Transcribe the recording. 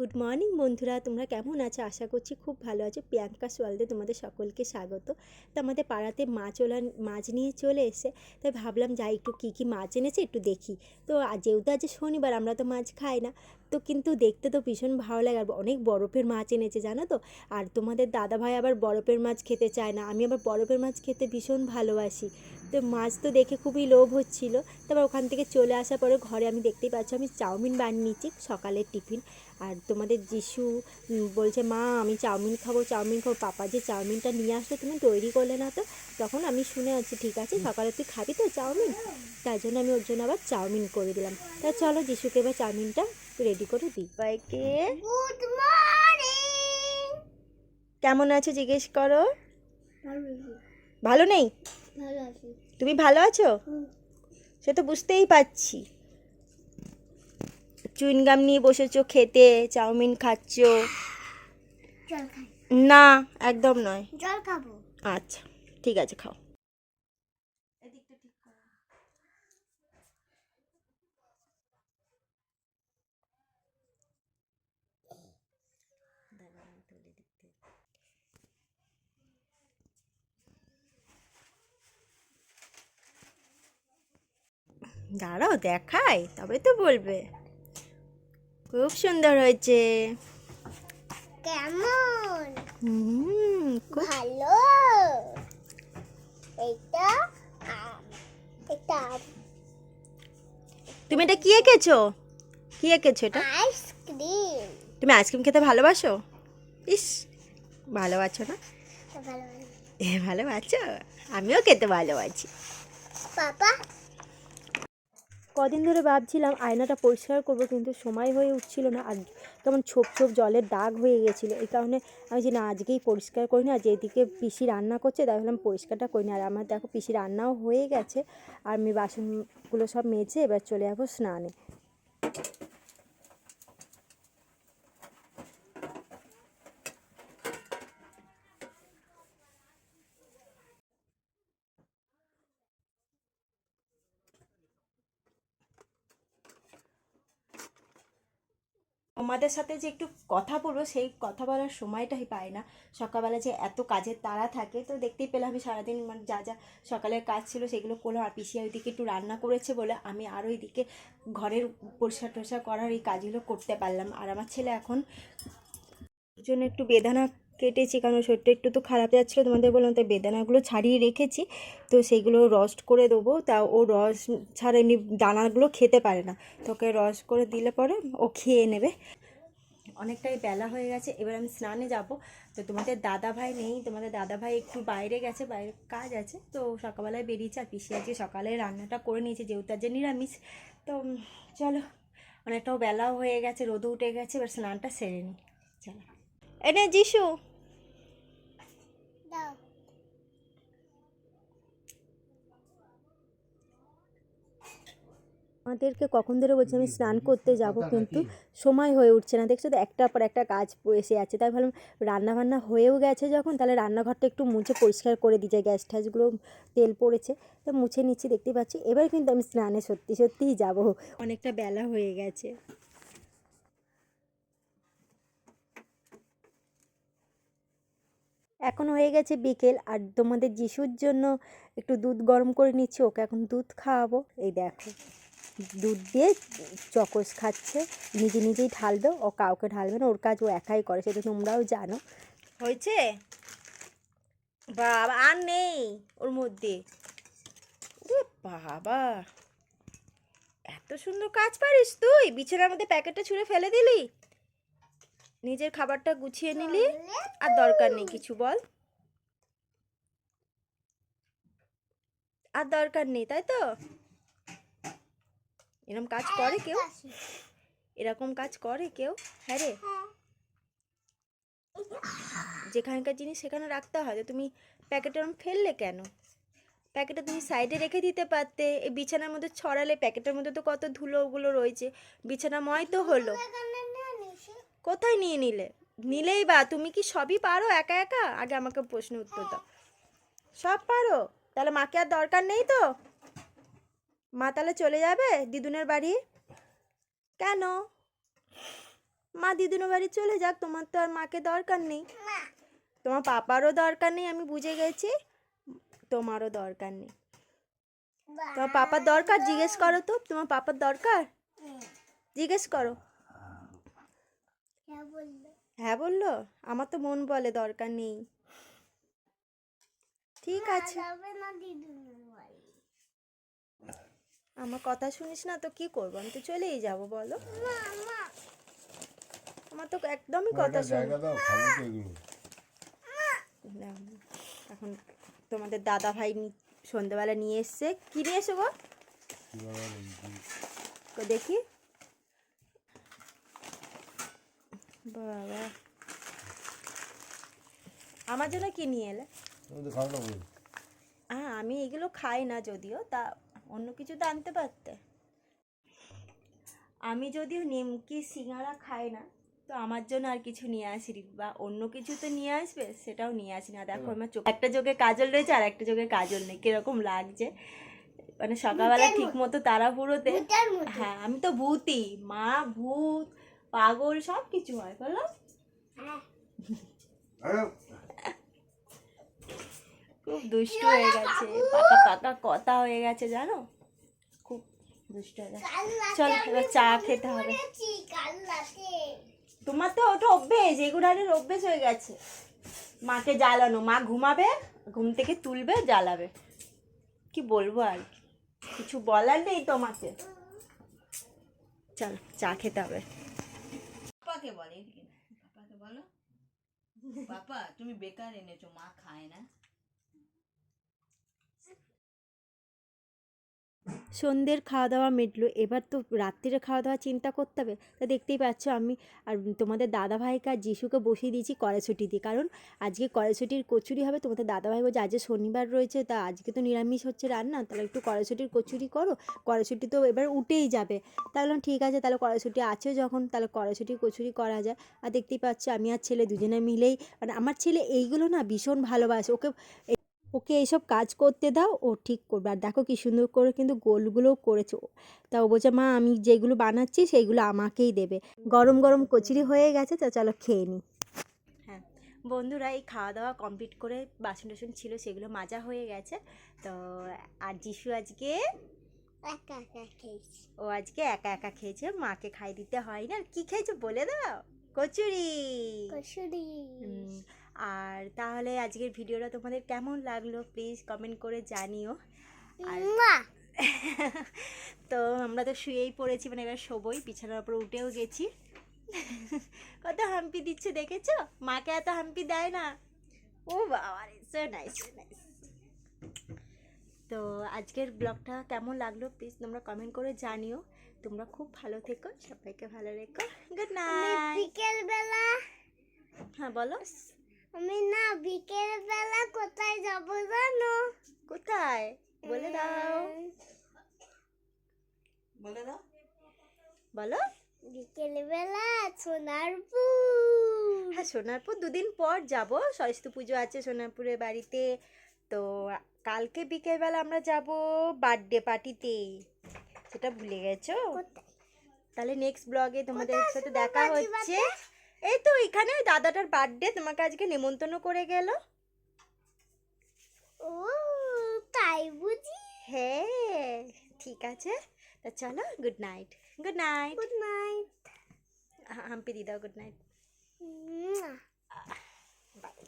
Good morning বন্ধুরা। তোমরা কেমন আছো? আশা করছি খুব ভালো আছো। প্রিয়াঙ্কা সোয়ালদে তোমাদের সকলকে স্বাগত। তো আমাদের পাড়াতে মাছ ওলা মাছ নিয়ে চলে এসে, তাই ভাবলাম যাই একটু কী কী মাছ এনেছে একটু দেখি। তো যেহেতু আজ শনিবার, আমরা তো মাছ খাই না, তো কিন্তু দেখতে তো ভীষণ ভালো লাগে। আর অনেক বরফের মাছ এনেছে, জানো তো? আর তোমাদের দাদা ভাই আবার বরফের মাছ খেতে চায় না। আমি আবার বরফের মাছ খেতে ভীষণ ভালোবাসি। তো মাছ তো দেখে খুবই লোভ হচ্ছিল। তারপর ওখান থেকে চলে আসার পরে ঘরে আমি দেখতেই পাচ্ছি আমি চাউমিন বানিয়ে নিচ্ছি সকালের টিফিন। আর তোমাদের যিশু বলছে মা আমি চাউমিন খাব চাউমিন খাব। পাপা যে চাউমিনটা নিয়ে আসলে তুমি তৈরি করলে না তো? তখন আমি শুনে আছি ঠিক আছে সকালে তুই খাবি তো চাউমিন? তার জন্য আমি ওর জন্য আবার চাউমিন করে দিলাম। তা চলো যিশুকে এবার চাউমিনটা রেডি করে দিই। বাইকে কেমন আছো জিজ্ঞেস করো? ভালো নেই? তুমি ভালো আছো? সে তো বুঝতেই পারছি। চুইনগাম নিয়ে বসেছো খেতে চাউমিন খাচ্ছ। না একদম নয়। জল খাব। আচ্ছা ঠিক আছে খাও। দাঁড়াও দেখাই তবে তো বলবে। খুব সুন্দর হয়েছে। কেমন? হুম ভালো। এটা তুমি এটা কি এঁকেছো? কি এঁকেছো এটা? আইসক্রিম। তুমি আইসক্রিম খেতে ভালোবাসো? ইস ভালোবাসো না? ভালোবাসো? আমিও খেতে ভালোবাসি। পাপা কদিন ধরে ভাবছিলাম আয়নাটা পরিষ্কার করব, কিন্তু সময় হয়ে উঠছিল না। আর কেমন ছোপ ছোপ জলের দাগ হয়ে গেছিল। এই কারণে আমি যে না, আজকেই পরিষ্কার করি না যেদিকে পিসি রান্না করছে, তাই ভাবলাম পরিষ্কারটা করি না। আর আমার দেখো পিসি রান্নাও হয়ে গেছে, আর আমি বাসনগুলো সব মেজে এবার চলে যাব স্নানে। তোমাদের সাথে যে একটু কথা বলব, সেই কথা বলার সময়টাই পায় না। সকালবেলা যে এত কাজের তাড়া থাকে, তো দেখতেই পেলাম আমি সারাদিন মানে যা যা সকালের কাজ ছিল সেগুলো করলাম। আর পিসি ওইদিকে একটু রান্না করেছে বলে আমি আরও ওইদিকে ঘরের পরিষ্কার টরিষ্কার করার এই কাজগুলো করতে পারলাম। আর আমার ছেলে এখন জন্য একটু বেদানা কেটেছি, কারণ শরীরটা একটু তো খারাপ যাচ্ছিল, তোমাদের বললাম, তাই বেদানাগুলো ছাড়িয়ে রেখেছি। তো সেইগুলো রস্ট করে দেবো, তা ও রস ছাড়া এমনি দানাগুলো খেতে পারে না। তোকে রস করে দিলে পরে ও খেয়ে নেবে। অনেকটাই বেলা হয়ে গেছে, এবার আমি স্নানে যাব। তো তোমাদের দাদা ভাই নেই, তোমাদের দাদা ভাই একটু বাইরে গেছে, বাইরে কাজ আছে। তো সকালবেলায় বেরিয়েছে, আর পিসি আজকে সকালে রান্নাটা করে নিয়েছে, যেহেতু আজ নিরামিষ। তো চলো, অনেকটাও বেলাও হয়ে গেছে, রোদও উঠে গেছে, এবার স্নানটা সেরে নিই। চলো। এনে যিশু দাও আমাদেরকে কখন ধরে বলছি আমি স্নান করতে যাব কিন্তু সময় হয়ে উঠছে না। দেখছ তো একটার পর একটা কাজ এসে আছে তাই ভাবলাম রান্না বান্না হয়েও গেছে যখন তাহলে রান্নাঘরটা একটু মুছে পরিষ্কার করে দিই। যায় গ্যাস ট্যাসগুলো তেল পড়েছে তো মুছে নিচ্ছি দেখতে পাচ্ছি। এবার কিন্তু আমি স্নানে সত্যি সত্যিই যাব। অনেকটা বেলা হয়ে গেছে। এখন হয়ে গেছে বিকেল আর তোমাদের যিশুর জন্য একটু দুধ গরম করে নিচ্ছি ওকে এখন দুধ খাওয়াবো। এই দেখো। দুধ দিয়ে চকোস খাচ্ছে। নিজে নিজেই ঢালবে ও কাউকে ঢালবে না, ওর কাজ ও একাই করে, সেটা তোমরাও জানো। হয়েছে? বাবা, আর নেই ওর মধ্যে। বাবা, এত সুন্দর কাজ পারিস তুই। বিছানার মধ্যে প্যাকেটটা ছুঁড়ে ফেলে দিলি? নিজের খাবারটা গুছিয়ে নিলি? আর দরকার নেই কিছু বল। আর দরকার নেই, তাই তো? এরকম কাজ করে কেউ? এরকম কাজ করে কেউ? হ্যাঁ রে। যেখানকার জিনিস সেখানে রাখতে হয়, তো তুমি প্যাকেট এরকম ফেললে কেন? প্যাকেটটা তুমি সাইডে রেখে দিতে পারতে। এই বিছানার মধ্যে ছড়ালে, প্যাকেটের মধ্যে তো কত ধুলোগুলো রয়েছে। বিছানাময় তো হলো। কোথায় নিয়ে নিলে? নিলেই বা, তুমি কি সবই পারো একা একা? আগে আমাকে প্রশ্ন উত্তর দাও। সব পারো? তাহলে মাকে আর দরকার নেই তো? মা তাহলে চলে যাবে দিদুনের বাড়ি? কেন? মা দিদুনো বাড়ি চলে যাক তোমার তো আর মাকে দরকার নেই। তোমার পাপারও দরকার নেই আমি বুঝে গেছি। তোমারও দরকার নেই। তোমার পাপার দরকার? জিজ্ঞেস করো তো তোমার পাপার দরকার? জিজ্ঞেস করো। হ্যাঁ হ্যাঁ বলল? আমার তো মন বলে দরকার নেই। ঠিক আছে যাবে না দিদুনের বাড়ি আমার কথা শুনিস না তো কি করব? আমি তো চলেই যাব বলো। আমার তো একদমই কথা শুন এখন তোমাদের দাদা ভাই সন্ধেবেলা নিয়ে এসছে। কি নিয়ে এসো গো? দেখি। বাবা। আমার জন্য কি নিয়ে এলে? হ্যাঁ আমি এগুলো খাই না যদিও। তা অন্য কিছু তো আনতে পারতে। আমি যদিও নিমকি সিঙ্গারা খাই না তো আমার জন্য আর কিছু নিয়ে আসিনি বা অন্য কিছু তো নিয়ে আসবে সেটাও নিয়ে আসি না দেখো আমার চোখ একটা চোখে কাজল রয়েছে আর একটা চোখে কাজল নেই কীরকম লাগছে। মানে সকালবেলা ঠিক মতো। তাড়াহুড়োতে হ্যাঁ আমি তো ভূতই মা ভূত পাগল সব কিছু হয় বলো। হ্যাঁ। আরে, খুব দুষ্ট হয়ে গেছে পাকা পাকা কথা হয়ে গেছে জানো? খুব দুষ্ট হয়ে গেছে। চল এবার চা খেতে হবে। তোমার তো ওটা অভ্যেস এগুলো এগুলারের অভ্যেস হয়ে গেছে। মাকে জ্বালানো মা ঘুমাবে ঘুম থেকে তুলবে জ্বালাবে। কি বলব আর কি? কিছু বলার নেই তোমাকে। চল চা খেতে হবে। পাপাকে বলে পাপাকে বলো। পাপা তুমি বেকার এনেছো মা খায় না। সন্ধ্যের খাওয়া দাওয়া মিটলো। এবার তো রাত্রিরে খাওয়া দাওয়া চিন্তা করতে হবে। তা দেখতেই পাচ্ছ আমি আর তোমাদের দাদাভাইকে আর যিশুকে বসিয়ে দিয়েছি কড়াইশুটি দিয়ে। কারণ আজকে কড়াইশুটির কচুরি হবে, তোমাদের দাদাভাই বলছে আজকে শনিবার রয়েছে, তা আজকে তো নিরামিষ হচ্ছে রান্না, তাহলে একটু কড়াইশুটির কচুরি করো। কড়াইশুটি তো এবার উঠেই যাবে। তাহলে ঠিক আছে, তাহলে কড়াইশুটি আছে যখন, তাহলে কড়াইশুটির কচুরি করা যায়। আর দেখতেই পাচ্ছ আমি আর ছেলে দুজনে মিলেই মানে আমার ছেলে এইগুলো না ভীষণ ভালোবাসে। ওকে ওকে এইসব কাজ করতে দাও ও ঠিক করবে। আর দেখো কি সুন্দর করে কিন্তু গোলগুলোও করেছে ও। তা ও বলছে মা আমি যেগুলো বানাচ্ছি সেইগুলো আমাকেই দেবে। গরম গরম কচুরি হয়ে গেছে তো চলো খেয়ে নিই হ্যাঁ বন্ধুরা এই খাওয়া দাওয়া কমপ্লিট করে বাসন টাসন ছিল সেগুলো মাজা হয়ে গেছে। তো আর যিশু আজকে? একা একা খেয়েছি। ও আজকে একা একা খেয়েছে। মাকে খাই দিতে হয় না আর কি খেয়েছো বলে দাও? কচুরি। হুম, আর তাহলে আজকের ভিডিওটা তোমাদের কেমন লাগল? প্লিজ কমেন্ট করে জানিও। আর তো আমরা তো শুয়েই পড়েছি মানে এবার শোবই বিছানার উপর উঠেও গেছি। কত হাম্পি দিচ্ছে দেখেছ? মাকে এত হাম্পি দেয় না। ও বাবা সো নাইস নাইস তো আজকের ব্লগটা কেমন লাগল? প্লিজ তোমরা কমেন্ট করে জানিও। তোমরা খুব ভালো থেকো সবাইকে ভালো রেখো। গুড নাইট বিকেল বেলা হ্যাঁ বলো। আমি না বিকেল বেলা কোথায় যাব জানো? কোথায়? বলে দাও। বলে দাও। বলো। বিকেল বেলা সোনারপুর। হ্যাঁ সোনারপুর দুদিন পর যাব। সরস্বতী পুজো আছে সোনারপুরের বাড়িতে। তো কালকে বিকেলবেলা আমরা যাব বার্থডে পার্টিতে সেটা ভুলে গেছো? তাহলে নেক্সট ব্লগে তোমাদের সাথে দেখা হচ্ছে। এই তো এখানে ওই দাদাটার বার্থডে তোমাকে আজকে নিমন্ত্রণ করে গেল। ও তাই বুঝি? হ্যাঁ ঠিক আছে। তা চলো good night good night good night Hampi দিদাও good night by